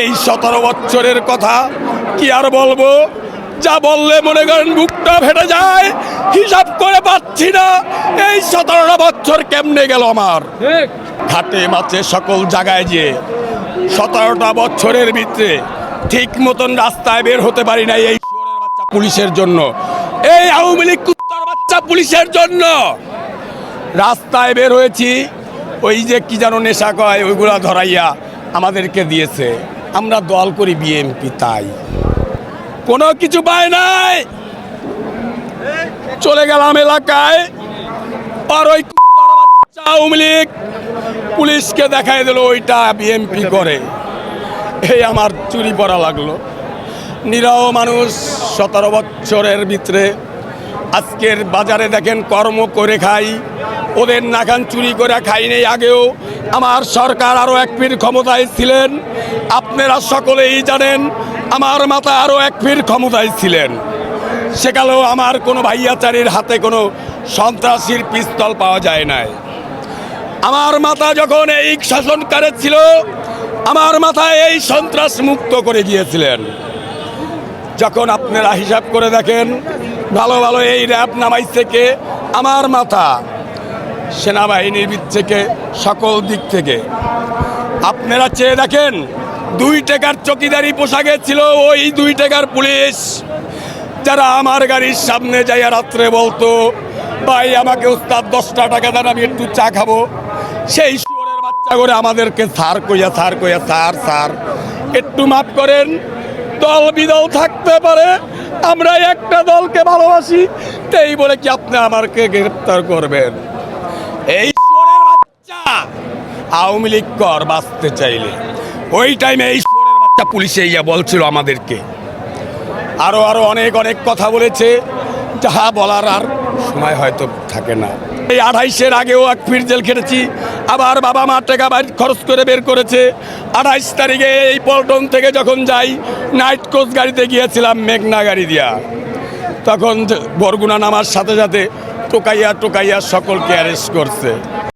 এই সতেরো বছরের কথা কি আর বলব? যা বললে মনে করেন বুকটা ফেটে যায় হিসাব করে পাচ্ছি না। এই সতেরোটা বছর কেমনে গেল আমার? ঘাটে মাছে সকল জায়গায় যে সতেরোটা বছরের ভিতরে ঠিক মতন রাস্তায় বের হতে পারি না এই বাচ্চা পুলিশের জন্য। এই আওয়ামী লীগ কুত্তার বাচ্চা পুলিশের জন্য। রাস্তায় বের হয়েছি ওই যে কি যেন নেশা কয় ওইগুলা ধরাইয়া আমাদেরকে দিয়েছে। আমরা দল করি বিএমপি তাই। কোনো কিছু পায় নাই। চলে গেলাম এলাকায়। আর ওই আওয়ামী লীগ পুলিশকে দেখাই দিল ওইটা বিএমপি করে। এই আমার চুরি পড়া লাগল। নিরহ মানুষ সতেরো বছরের ভিতরে আজকের বাজারে দেখেন কর্ম করে খাই। ওদের নাখান চুরি করে খাই নেই আগেও। আমার সরকার আরও এক ফির ক্ষমতায় ছিলেন। আপনারা সকলেই জানেন, আমার মাথা আরও এক ফির ক্ষমতায় ছিলেন। সেকালেও আমার কোনো ভাইয়াচারীর হাতে কোনো সন্ত্রাসীর পিস্তল পাওয়া যায় নাই। আমার মাথা যখন এই শাসনকারে ছিল, আমার মাথায় এই সন্ত্রাস মুক্ত করে গিয়েছিলেন। যখন আপনারা হিসাব করে দেখেন, ভালো ভালো এই র্যাব নামাইছে কে? আমার মাথা সেনাবাহিনীর দিক থেকে, সকল দিক থেকে। আপনারা চেয়ে দেখেন, দুই টাকার চকিদারি পোশাকে ছিল ওই দুই টাকার পুলিশ। যারা আমার গাড়ির সামনে যাইয়া রাত্রে বলতো, ভাই, আমাকে উস্তাদ দশটা টাকা দেন, আমি একটু চা খাব। সেই শুয়োরের বাচ্চা করে আমাদেরকে সার কইয়া সার কইয়া সার সার একটু মাফ করেন। দল বিদল থাকতে পারে, আমরা একটা দলকে ভালোবাসি, তাই বলে কি আপনি আমাকে গ্রেপ্তার করবেন? এই বাচ্চা। আওয়ামী লীগ কর বাঁচতে চাইলে। ওই টাইমে এই বাচ্চা পুলিশে ইয়া বলছিল আমাদেরকে। আরও আরও অনেক অনেক কথা বলেছে। যাহা বলার আর সময় হয়তো থাকে না। এই আড়াইশের আগেও এক ফির জেল খেটেছি। আবার বাবা মা টাকা বাড়ি খরচ করে বের করেছে। আড়াইশ তারিখে এই পল্টন থেকে যখন যাই নাইট কোচ গাড়িতে গিয়েছিলাম মেঘনা গাড়ি দিয়া। তখন বরগুনা নামার সাথে সাথে টোকাইয়া টোকাইয়া সকলকে অ্যারেস্ট করছে।